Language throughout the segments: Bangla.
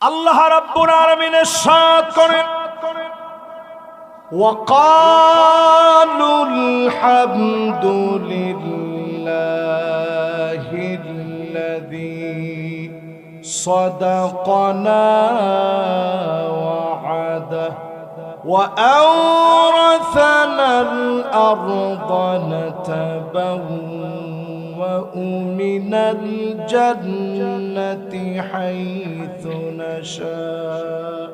আল্লাহ রাব্বুল আলামিনের সাথ করেন وقالوا الحمد لله الذي صدقنا وعده وأورثنا الأرض نتبوأ من الجنة حيث نشاء.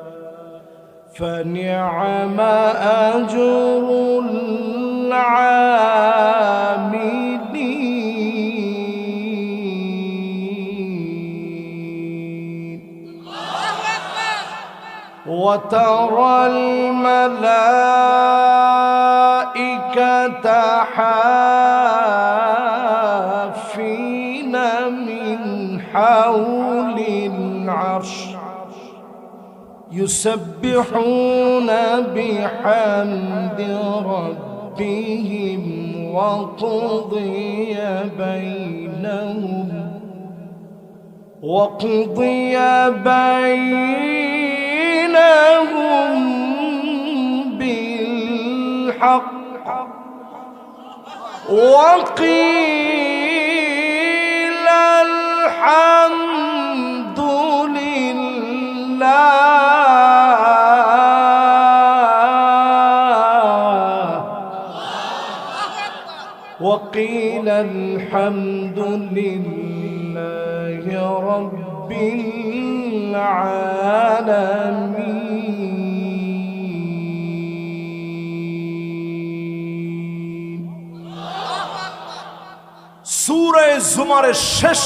فنعم أجر العاملين. وترى الملائكة حافين حول العرش. يسبحون بحمد ربهم وقضي بينهم وقضي بينهم بالحق وقيل الحمد لله وقيل الحمد لله رب العالمين সূরা জুমারের শেষ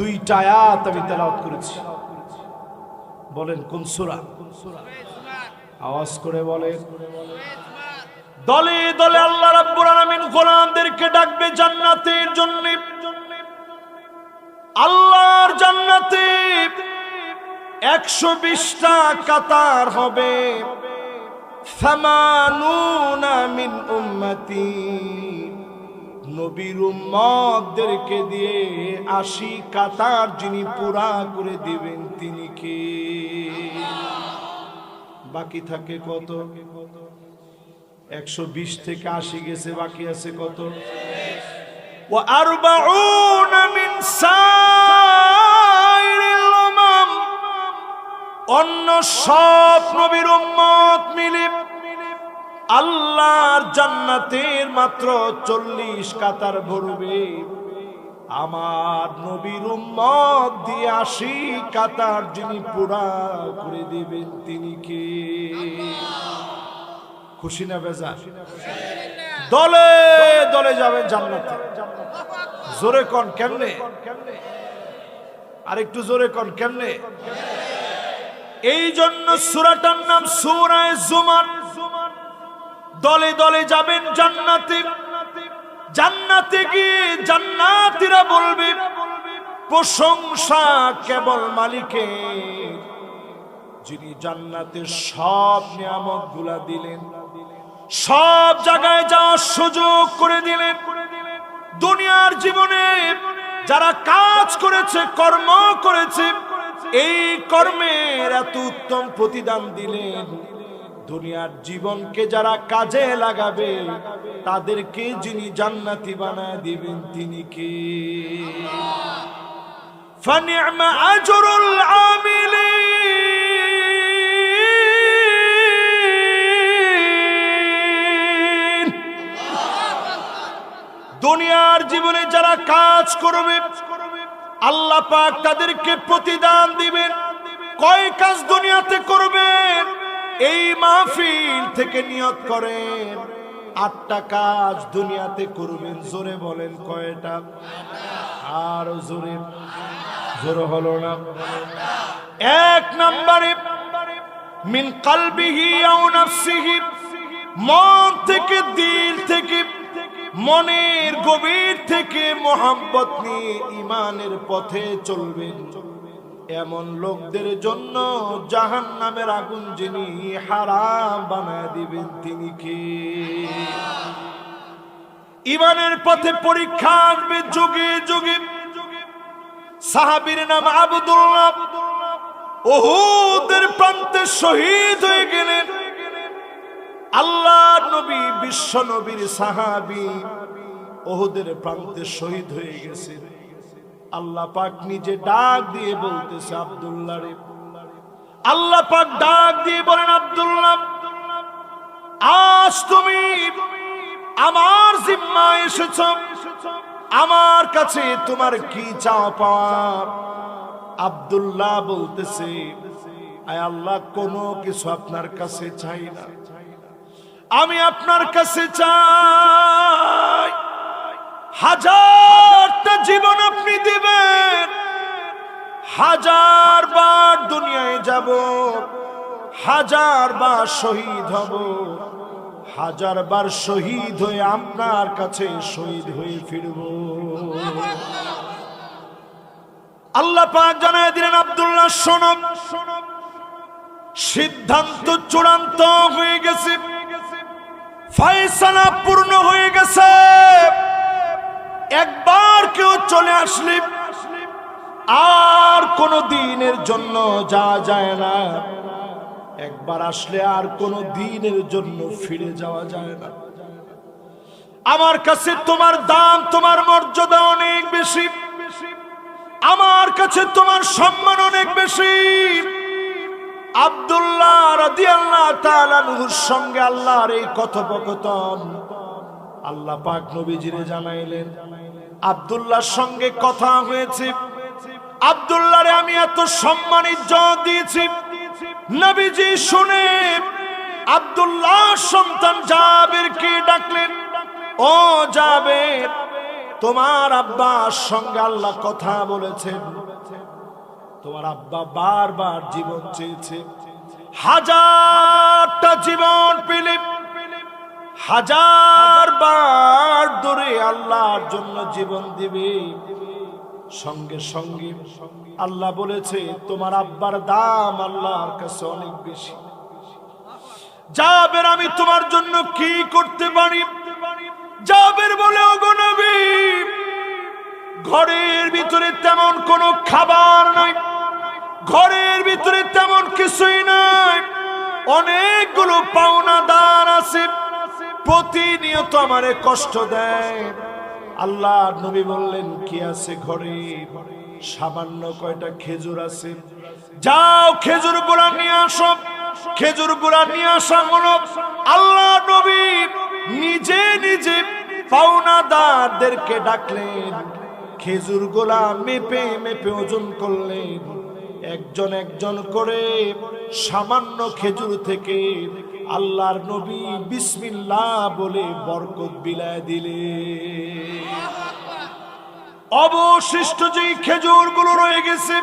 দুইটা আয়াত আমি তেলাওয়াত করেছি। বলেন, কোন সূরা? আওয়াজ করে বলেন। দলে দলে আল্লাহ রাব্বুল আলামিন গোলামদেরকে ডাকবে জান্নাতের জন্য। আল্লাহর জান্নাতে একশো বিশটা কাতার হবে। সামানুনা মিন উম্মতি। নবীর উম্মতদেরকে দিয়ে আশি কাতার যিনি পুরা করে দিবেন, তিনি কে? বাকি থাকে কত? একশো বিশ থেকে আশি গেছে, বাকি আছে কত? ও আর অন্য সব নবীর উম্মত মিলিয়ে আল্লাহর জান্নাতের মাত্র চল্লিশ কাতার ভরবে। আমার নবীর উম্মত দিয়ে আশি কাতার যিনি পুরা করে দিবেন তিনি কে? খুশি না বেজা দলে দলে যাবেন জান্নাতে। জোরে কন কেমনে? আর একটু জোরে কন কেমনে? এই জন্য সুরাটার নাম সুরায় জুমার দলে দলে যাবেন জান্নাতে। জান্নাতে গিয়ে জান্নাতিরা বলবে, প্রশংসা কেবল মালিকের যিনি জান্নাতের সব নিয়ামতগুলা দিলেন, সব জায়গায় যাওয়ার সুযোগ করে দিলেন। দুনিয়ার জীবনে যারা কাজ করেছে, কর্ম করেছে, এই কর্মের এত উত্তম প্রতিদান দিলেন। দুনিয়ার জীবনকে যারা কাজে লাগাবে তাদেরকে যিনি জান্নাতি বানায় দিবেন তিনি কে فنعم أجر العاملين দুনিয়ার জীবনে যারা কাজ করবে আল্লাহ পাক তাদেরকে প্রতিদান দিবেন কয় কাজ দুনিয়াতে করবেন এই মাহফিল থেকে নিয়ত করেন। আটটা কাজ দুনিয়াতে করবেন। জোরে বলেন কয়টা? আর জোরে। জোরে হলো না। এক নম্বরে, মিন কালবিহি আও নাফসিহি, মন থেকে, দিল থেকে, মনের গভীর থেকে মোহাম্মত নিয়ে ইমানের পথে চলবেন। এমন লোকদের জন্য জাহান নামের আগুন যিনি হারাম বানায় দিবেন তিনি কে? ইমানের পথে পরীক্ষা আসবে যুগে যুগে। সাহাবীর নাম আবদুল্লাহ। ওহুদের প্রান্তে শহীদ হয়ে গেলেন। আল্লাহ নবী, বিশ্ব নবীর সাহাবি ওহুদের প্রান্তে শহীদ হয়ে গেছে আল্লাহ পাক নিজে ডাক দিয়ে বলতেছে আব্দুল্লাহ রে। আল্লাহ পাক ডাক দিয়ে বলেন, আব্দুল্লাহ, আজ তুমি আমার জিম্মায় এসেছ। আমার কাছে তোমার কি চাও পাওয়ার? আব্দুল্লাহ বলতেছে আল্লাহ, কোনো কিছু আপনার কাছে চাই না। আমি আপনার কাছে চাই। হাজারটা জীবন আপনি দিবেন। হাজার বার দুনিয়ায় যাব, হাজার বার শহীদ হব, হাজার বার শহীদ হয়ে আপনার কাছে শহীদ হয়ে ফিরব। আল্লাহ পাক জানায় দিলেন, আব্দুল্লাহ শোনক সিদ্ধান্ত চূড়ান্ত হয়ে গেছে। ফয়সালা পূর্ণ হয়ে গেছে। একবার কেউ চলে আসলে আর কোন দিনের জন্য যা যায় না। একবার আসলে আর কোন দিনের জন্য ফিরে যাওয়া যায় না। আমার কাছে তোমার দাম, তোমার মর্যাদা অনেক বেশি। আমার কাছে তোমার সম্মান অনেক বেশি। আব্দুল্লাহ রাদিয়াল্লাহু তাআলা নূর সঙ্গে আল্লাহর এই কথোপকথন আল্লাহ পাক নবীজিরে জানাইলেন, আব্দুল্লাহর সঙ্গে কথা হয়েছে। আব্দুল্লাহরে আমি এত সম্মান, ইজ্জত দিয়েছি। নবীজি শুনে আব্দুল্লাহ সন্তান জাবেরকে ডাকলেন, ও জাবের, তোমার আব্বার সঙ্গে আল্লাহ কথা বলেছেন। তোমার আব্বা বারবার জীবন চেয়েছে। হাজারটা জীবন পেলে হাজার বার ধরে আল্লাহর জন্য জীবন দিবে। সঙ্গে সঙ্গে আল্লাহ বলেছে, তোমার আব্বার দাম আল্লাহর কাছে অনেক বেশি। যাবের আমি তোমার জন্য কি করতে পারি? যাবের বলে ঘরের ভিতরে তেমন কোনো খাবার নাই। ঘরের ভিতরে তেমন কিছুই নাই। অনেকগুলো পাওনা দান আছে। প্রতিনিয়ত আমারে কষ্ট দেয়। আল্লাহ নবী বললেন, কি আছে ঘরে? সামান্য কয়টা খেজুর আছে। যাও, খেজুরগুলা নিয়ে আসো। খেজুরগুলা নিয়ে আসা হলো আল্লাহ নবী নিজে নিজে পাওনাদারদেরকে ডাকলেন। খেজুর গোলা মেপে মেপে ওজন করলেন। একজন একজন করে সামান্য খেজুর থেকে আল্লাহর নবী বিসমিল্লাহ বলে বরকত বিলায় দিলে। অবশিষ্ট যে খেজুরগুলো রয়ে গেছে,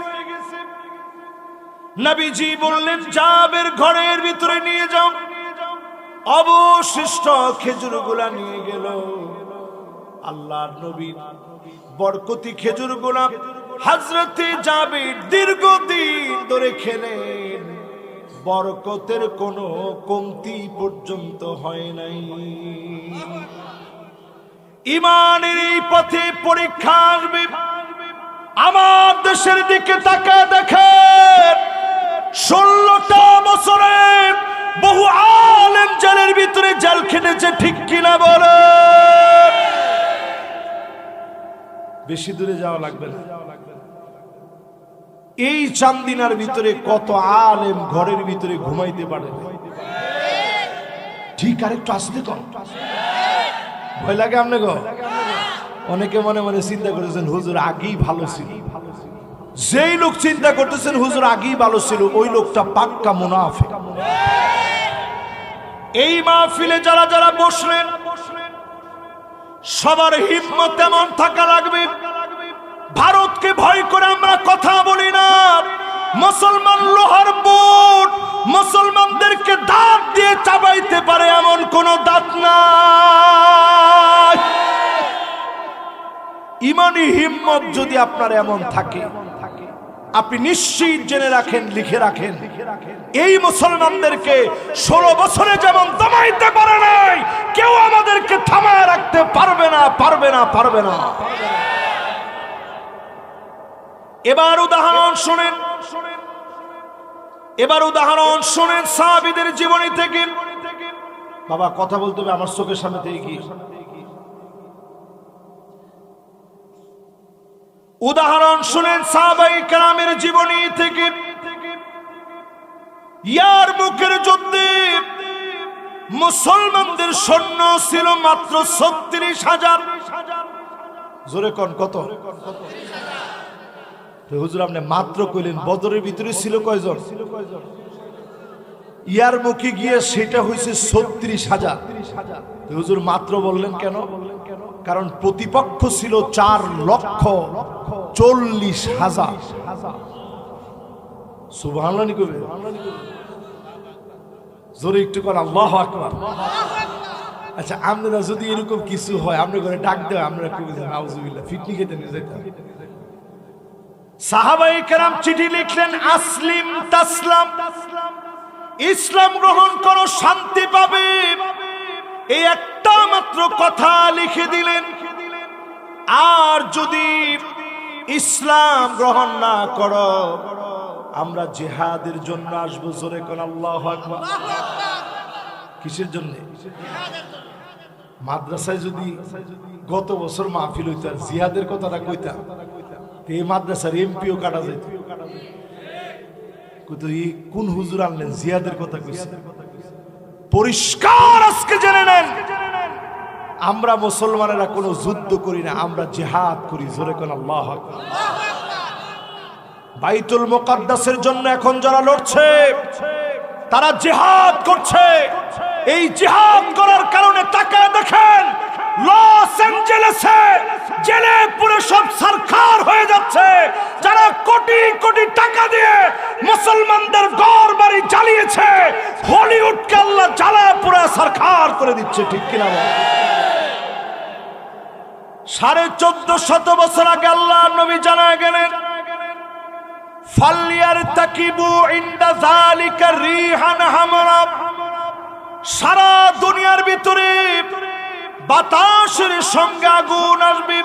নবীজি বললেন, জাবের ঘরের ভিতরে নিয়ে যাও। অবশিষ্ট খেজুরগুলা নিয়ে গেল। আল্লাহর নবী বরকতি খেজুরগুলা হাজরতে যাবে দীর্ঘদিন ধরে খেলেন। বরকতের কোনো কমতি পর্যন্ত হয় নাই। ইমানের এই পথে পরীক্ষা আসবে। আমার দেশের দিকে তাকা দেখেন, ষোলোটা বছরে বহু আলেম জেলের ভিতরে জেল খেটেছে, ঠিক কিনা বলে বেশি দূরে যাওয়া লাগবে না। এই চান্দিনার ভিতরে কত আলেম ঘরের ভিতরে ঘুমাইতে পারে। ঠিক আরেকটু আসতে কম ভয় লাগে আপনি গো অনেকে মনে মনে চিন্তা করেছেন, হুজুর আগেই ভালো ছিল। যেই লোক চিন্তা করতেছেন, হুজুর আগেই ভালো ছিল, ওই লোকটা পাক্কা মুনাফে এই মাহফিলে যারা যারা বসলেন, সবার হিম্মত তেমন থাকা লাগবে। ভারতকে ভয় করে আমরা কথা বলি না। মুসলমান লোহার বুট মুসলমানদেরকে দাঁত দিয়ে চাবাইতে পারে এমন কোন দাঁত নাই। ইমানি হিম্মত যদি আপনার এমন থাকে, আপনি নিশ্চিত জেনে রাখেন, লিখে রাখেন, এই মুসলমানদেরকে ষোলো বছরে যেমন দমাইতে পারে নাই, কেউ আমাদেরকে থামায় রাখতে পারবে না পারবে না পারবে না। এবার উদাহরণ শুনেন। এবার উদাহরণ শোনেন সাহাবিদের জীবনী থেকে। বাবা, কথা বলতে হবে, আমার চোখের সামনে থেকে গিয়ে। উদাহরণ শুনেন সাহাবাই কালামের জীবনী থেকে। ইয়ার মুখের যুদ্ধে মুসলমানদের সৈন্য ছিল মাত্র ছত্রিশ হাজার। জোরে কন, কত? হুজুর, আপনি মাত্র কইলেন, বদরের ভিতরে ছিল কয়জন? ইয়ার মুখে গিয়ে সেটা হয়েছে ছত্রিশ হাজার। হুজুর, মাত্র বললেন কেন? কারণ প্রতিপক্ষ ছিল চার লক্ষ চল্লিশ হাজার। কবে জোরে একটু কর আল্লাহ আকবার। আচ্ছা আমরা যদি এরকম কিছু হয় আমরা করে ডাক দেওয়া আমরা কবি ফিটনি খেতে নিয়ে যেতাম সাহাবাই চিঠি লিখলেন, আসলিম তাসলাম, ইসলাম গ্রহণ করো, শান্তি পাবে। এই একটা মাত্র কথা লিখে দিলেন, আর যদি ইসলাম গ্রহণ না করো, আমরা জেহাদের জন্য আসব। জোরে কোন আল্লাহ কিসের জন্য? মাদ্রাসায় যদি গত বছর মাহফিল হইতো আর জিহাদের কথাটা কইতাম। এই মাদ্রাসার এমপিও কাটা যেত কইতো, এই কোন হুজুর আনলেন? জিহাদের কথা কইছে। পরিষ্কার আজকে জেনে নেন। আমরা মুসলমানেরা কোনো যুদ্ধ করি না, আমরা জেহাদ করি। জোরে কোন, আল্লাহ বাইতুল মোকাদ্দাসের জন্য এখন যারা লড়ছে, তারা জেহাদ করছে। এই জিহাদ করার কারণে তাকায় দেখেন লস অ্যাঞ্জেলেসে জেলে পুরে সব সরকার হয়ে যাচ্ছে। যারা কোটি কোটি টাকা দিয়ে মুসলমানদের ঘর বাড়ি জ্বালিয়েছে, হলিউডকে আল্লাহ জ্বালায় পুরো সরকার করে দিচ্ছে, ঠিক কিনা সাড়ে চোদ্দ শত বছর আগে আল্লাহ নবী জানা গেলেন ফালিয়ার তাকিবু ইন্দা জালিকা রিহান হামরা। সারা দুনিয়ার ভিতরে বাতাসের সঙ্গে আগুন আসবে।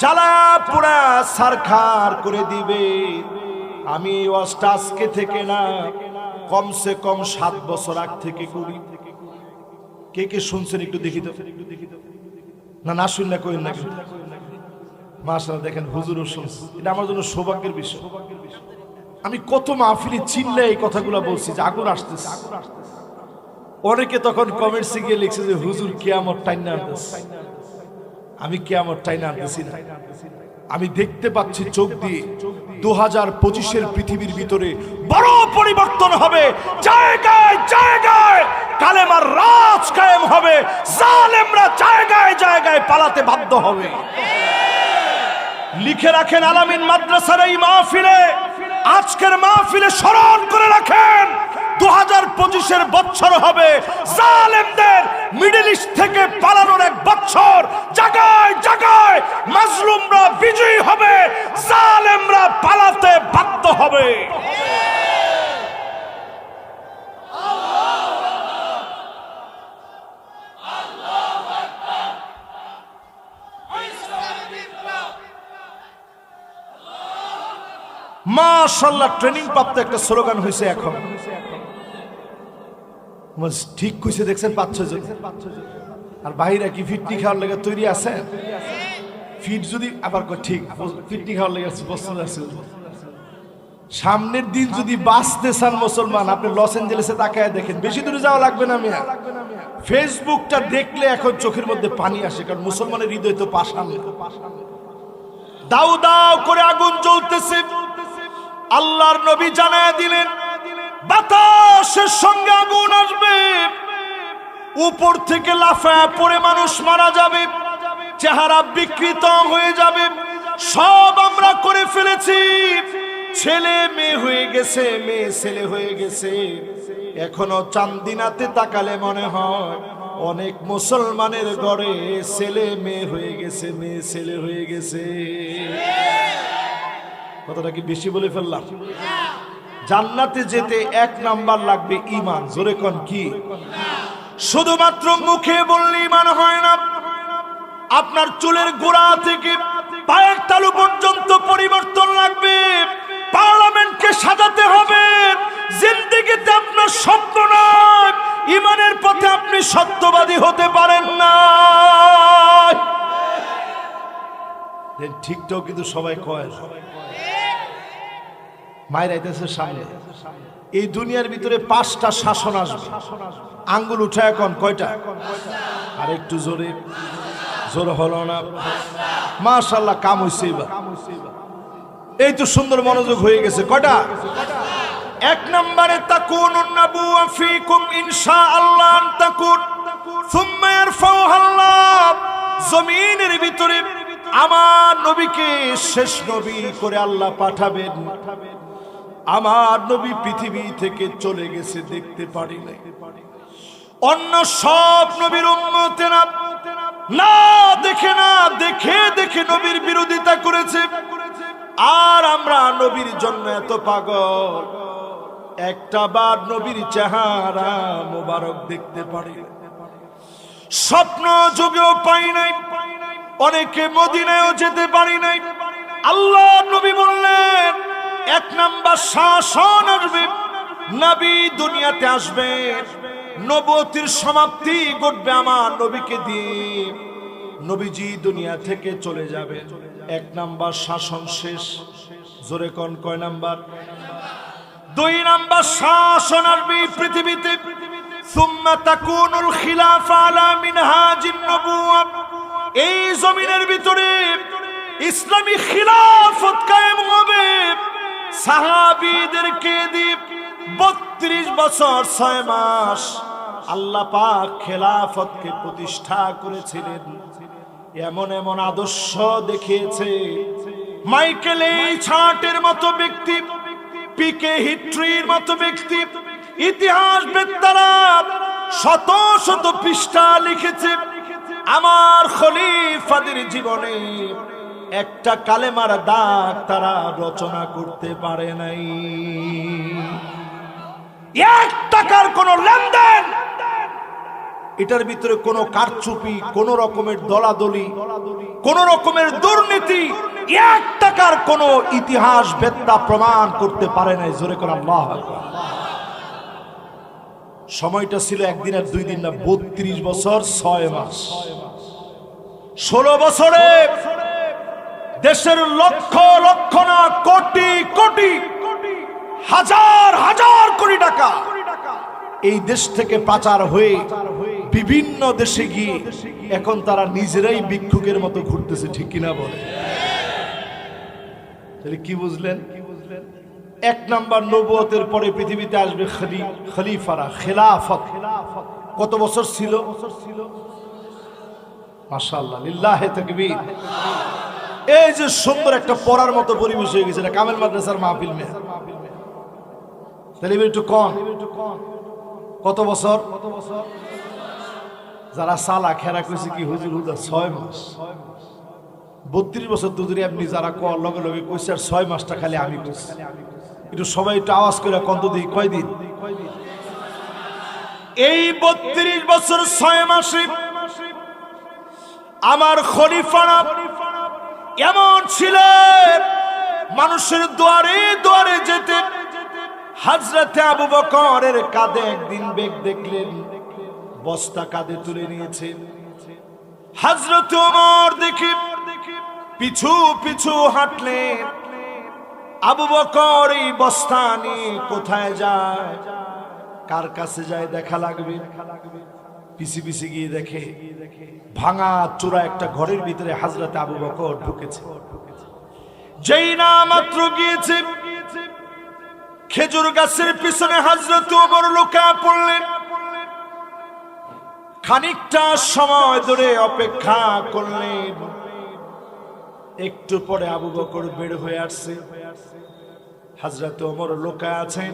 জ্বালা পোড়া সারখার করে দিবে। আমি ওয়াজটা থেকে না, কমসে কম সাত বছর আগ থেকে করি। কে কে শুনছেন একটু দেখি তো? না না শুন না কইন না মাশাআল্লাহ, দেখেন হুজুরও শুনছে। এটা আমার জন্য সৌভাগ্যের বিষয়। আমি কত মাহফিলে চিনলে এই কথাগুলো বলছি যে আগুন আসতেছে। অনেকে তখন কমেন্টসে গিয়ে লিখছে যে, হুজুর, কিয়ামত টাইনা আমি কিয়ামত টাইনা আনতেছি না। আমি দেখতে পাচ্ছি চোখ দিয়ে দু হাজার পঁচিশের পৃথিবীর ভিতরে বড় পরিবর্তন হবে। জায়গায় জায়গায় কালেমার রাজ কায়েম হবে। জালেমরা জায়গায় জায়গায় পালাতে বাধ্য হবে। লিখে রাখেন আলামিন মাদ্রাসার এই মাহফিলে। আজকের মাহফিলে স্মরণ করে রাখেন। দু হাজার পঁচিশের বছর হবে। জালেমদের মিডল ইস্ট থেকে পালানোর এক বছর। জায়গায় জায়গায় মাজলুমরা বিজয়ী হবে। জালেমরা পালাতে বাধ্য হবে। মাশাল্লাহ ট্রেনিং প্রাপ্ত একটা স্লোগান হয়েছে এখন। ঠিক কইছে, দেখছেন পাঁচ জন। আর বাহিরা কি ফিটনি খাওয়ার লেগে তৈরি আছে? ফিট যদি আবার ঠিক ফিটনি খাওয়ার লেগে প্রস্তুত আছে। সামনের দিন যদি বাঁচতে চান মুসলমান, আপনি লস এঞ্জেলেসে তাকায় দেখেন। বেশি দূরে যাওয়া লাগবে না, মিয়া। ফেসবুকটা দেখলে এখন চোখের মধ্যে পানি আসে, কারণ মুসলমানের হৃদয় তো পাশান দাউ দাউ করে আগুন জ্বলতেছে। আল্লাহর নবী জানায় দিলেন বাতাসের সঙ্গে আগুন আসবে। উপর থেকে লাফায় পড়ে মানুষ মারা যাবে। চেহারা বিকৃত হয়ে যাবে। সব আমরা করে ফেলেছি। ছেলে মেয়ে হয়ে গেছে, মেয়ে ছেলে হয়ে গেছে। এখনও চান্দিনাতে তাকালে মনে হয় অনেক মুসলমানের ঘরে ছেলে মেয়ে হয়ে গেছে, মেয়ে ছেলে হয়ে গেছে। কথাটা কি বেশি বলে ফেললাম? জান্নাতে যেতে এক নাম্বার লাগবে ইমান জোরে কন কি? শুধুমাত্র মুখে বললে ইমান হয় না। আপনার চুলের গোড়া থেকে পায়ের তালু পর্যন্ত পরিবর্তন লাগবে। পার্লামেন্টকে সাজাতে হবে। জিন্দিগিতে আপনার সত্য নয়। ইমানের পথে আপনি সত্যবাদী হতে পারেন না। ঠিকটাও কিন্তু সবাই কয় সবাই কয়। মায়ের আইতেছে সামনে। এই দুনিয়ার ভিতরে পাঁচটা শাসন আসবে। আঙ্গুল উঠা এখন কয়টা? আর একটু জোরে। জোর হলো না। মাশাল্লাহ কাম এবার। এই তো সুন্দর মনোযোগ হয়ে গেছে। কয়টা? এক নম্বরে, তাকুন নাবুয়া ফিকুম ইনশাআল্লাহ তাকুন। সুম্মা ইয়ারফাউহা জমিনের ভিতরে আমার নবীকে শেষ নবী করে আল্লাহ পাঠাবেন। আমার নবী পৃথিবী থেকে চলে গেছে দেখতে পারি নাই। অন্য সব নবীর উম্মতেরা না দেখে না, দেখে দেখে নবীর বিরোধিতা করেছে। আর আমরা নবীর জন্য এত পাগল। একটা বার নবীর চেহারা মোবারক দেখতে পারি স্বপ্ন যুগেও পাই নাই। অনেকে মদিনায়ও যেতে পারি নাই। আল্লাহ নবী বললেন এক নাম্বার শাসন আসবে নবী দুনিয়াতে আসবে। নবতির সমাপ্তি ঘটবে আমার নবীকে দিয়ে। নবীজি দুনিয়া থেকে চলে যাবে। এক নাম্বার শাসন শেষ। জোরে কন কয় নাম্বার? দুই নাম্বার শাসন আসবে পৃথিবীতে। এই জমিনের ভিতরে ইসলামী খিলাফত কায়েম হবে। সাহাবীদেরকে দিয়ে বত্রিশ বছর ছয় মাস আল্লাহ পাক খেলাফতকে প্রতিষ্ঠা করেছিলেন। এমন এমন আদর্শ দেখিয়েছে। মাইকেল এই ছাটের মতো ব্যক্তি, পিকে হিট্রির মতো ব্যক্তি, ইতিহাস বেত্তারা শত শত পৃষ্ঠা লিখেছে। আমার খলিফাদের জীবনে একটা কালেমার দাগ তারা রচনা করতে পারে নাই। এক টাকার কোন লেনদেন, এটার ভিতরে কোনো কারচুপি, কোন রকমের দলাদলি, কোন রকমের দুর্নীতি, এক টাকার কোন ইতিহাস বেত্তা প্রমাণ করতে পারে নাই। জোরে করে আল্লাহ। সময়টা ছিল একদিন আর দুই দিন না, বত্রিশ বছর, ছয় মাস। ষোলো বছরে দেশের লক্ষ লক্ষ না, কোটি কোটি, হাজার হাজার কোটি টাকা এই দেশ থেকে পাচার হয়ে বিভিন্ন দেশে গিয়ে এখন তারা নিজেরাই ভিক্ষুকের মতো ঘুরতেছে, ঠিক কিনা বলে তাহলে কি বুঝলেন? এক নাম্বার নবুয়তের পরে পৃথিবীতে আসবে খলি, খলিফারা, খেলাফত। কত বছর ছিল? মাশাআল্লাহ, লিল্লাহে তাকবীর। এই যে সুন্দর একটা পড়ার মতো পরিবেশ হয়ে গেছে কামেল মাদ্রাসার মাহফিল মে তাহলে একটু কন কত বছর? কত বছর যারা সালা খেরা কইছে কি, হুজুর হুদা ছয় মাস। বত্রিশ বছর দুধুরি আপনি যারা কর লগে লগে কইছে, আর ছয় মাসটা খালি আমি কইছি। একটু সবাই একটু আওয়াজ করে কন্ত দিই কয়দিন এই বত্রিশ বছর ছয় মাসে আমার খলিফারা এমন ছিলেন মানুষের দুয়ারে দুয়ারে যেতে। হাজরাতে আবু বকরের কাঁধে একদিন বেগ দেখলেন, বস্তা কাঁধে তুলে নিয়েছে। হাজরত ওমর দেখি পিছু পিছু হাঁটলেন। আবু বকর এই বস্তা নিয়ে কোথায় যায়, কার কাছে যায় দেখা লাগবে দেখা লাগবে? পিছি পিছি গিয়ে দেখে, ভাঙা চূড়া একটা ঘরের ভিতরে হাজরাতে আবু বকর ঢুকেছে। যেই না মাত্র গিয়েছে, খেজুর গাছের পিছনে হাজরত ওমর লোকা পড়লেন। খানিকটা সময় ধরে অপেক্ষা করলেন। একটু পরে আবু বকর বের হয়ে আসছে। হাজরত ওমর লোকা আছেন।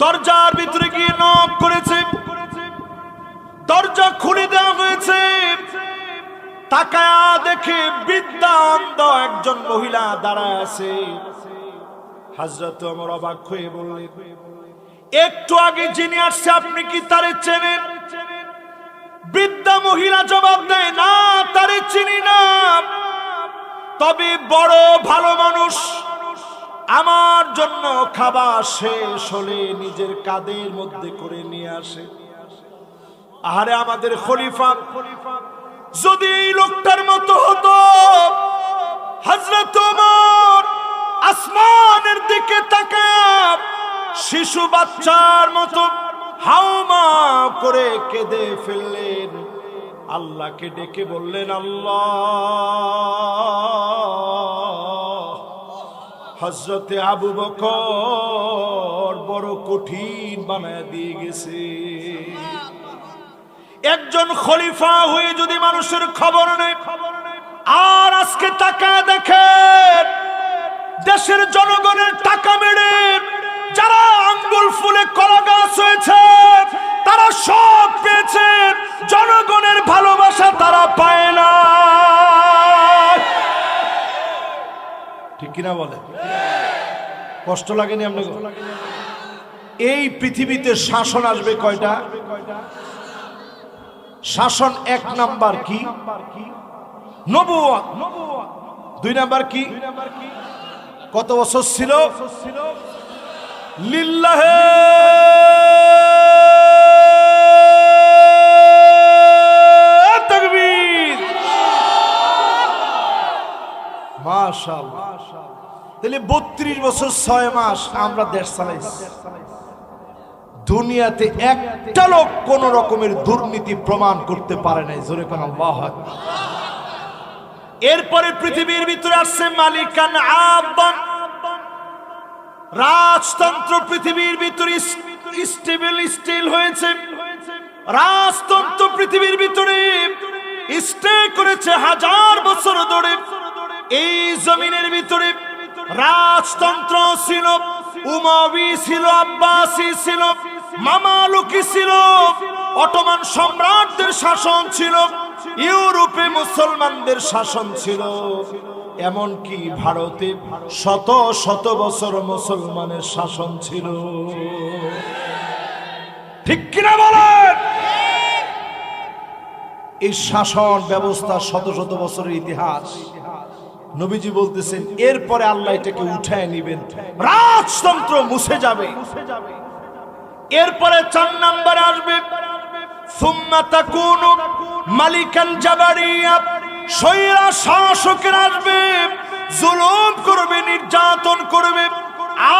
দরজার ভিতরে গিয়ে নক করেছে। দরজা খুলে দেওয়া হয়েছে। তাকায়া দেখে বৃদ্ধা একজন মহিলা দাঁড়ায় আছে। হাজরত আমার অবাক হয়ে বললেন, একটু আগে যিনি আসছে, আপনি কি তারে চেনেন? বৃদ্ধা মহিলা জবাব দেয়, না, তারে চিনি না। তবে বড় ভালো মানুষ। আমার জন্য খাবার শেষ হলে নিজের কাদের মধ্যে করে নিয়ে আসে। আহারে আমাদের খলিফা, যদি এই লোকটার মতো হতো হজরত আসমানের দিকে তাকায়, শিশু বাচ্চার মতো হাউমা করে কেঁদে ফেললেন। আল্লাহকে ডেকে বললেন, আল্লাহ হজরতে আবু বকর বড় কঠিন বানায় দিয়ে গেছে। একজন খলিফা হয়ে যদি মানুষের খবর নেই আর আজকে টাকা দেখে দেশের জনগণের টাকা মেরে যারা আঙ্গুল ফুলে কলা গাছ হয়েছে, তারা সব পেয়েছে, জনগণের ভালোবাসা তারা পায় না। ঠিক কিনা বলে কষ্ট লাগেনি আপনাকে? এই পৃথিবীতে শাসন আসবে কয়টা? শাসন এক নাম্বার কি? দুই নাম্বার কি? কত বছর ছিল? লিল্লাহে। মাশাআল্লাহ। তাহলে বত্রিশ বছর ছয় মাস আমরা দেশ চালাইছি। দুনিয়াতে একটা লোক কোন রকমের দুর্নীতি প্রমাণ করতে পারে নাই। জোরে কোন এরপরে পৃথিবীর ভিতরে আসছে মালিকান আব্বান। রাজতন্ত্র পৃথিবীর ভিতরে স্টেবল, স্টিল হয়েছে। রাজতন্ত্র পৃথিবীর ভিতরে স্টে করেছে হাজার বছর ধরে। এই জমিনের ভিতরে রাজতন্ত্র ছিল। উমাবি ছিল, আব্বাসি ছিল, মামালুকি ছিল, অটোমান সম্রাটদের শাসন ছিল, ইউরোপে মুসলমানদের শাসন ছিল। এমনকি ভারতে শত শত বছর মুসলমানের শাসন ছিল। ঠিক কিনা বলেন? এই শাসন ব্যবস্থা শত শত বছরের ইতিহাস। নবীজি বলতেছেন, এরপরে আল্লাহ এটাকে উঠায় নিবেন। রাজতন্ত্র মুছে যাবে। এরপরে চার নাম্বার আসবে মালিকান জাবারিয়া। সৈরা শাসকের আসবে, জুলুম করবে, নির্যাতন করবে,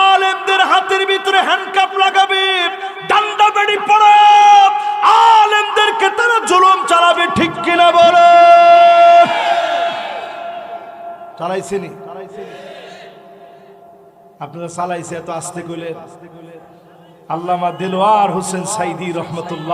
আলেমদের হাতের ভিতরে হ্যান্ডকাপ লাগাবে, ডান্ডা বেড়ি পড়ে, আলেমদেরকে তারা জুলুম চালাবে, ঠিক কিনা বলে? চালাইছেনি। আপনারা চালাইছে এত আস্তে কইলে। আল্লামা দিলওয়ার হোসেন সাইদি রহমতুল্লাহ।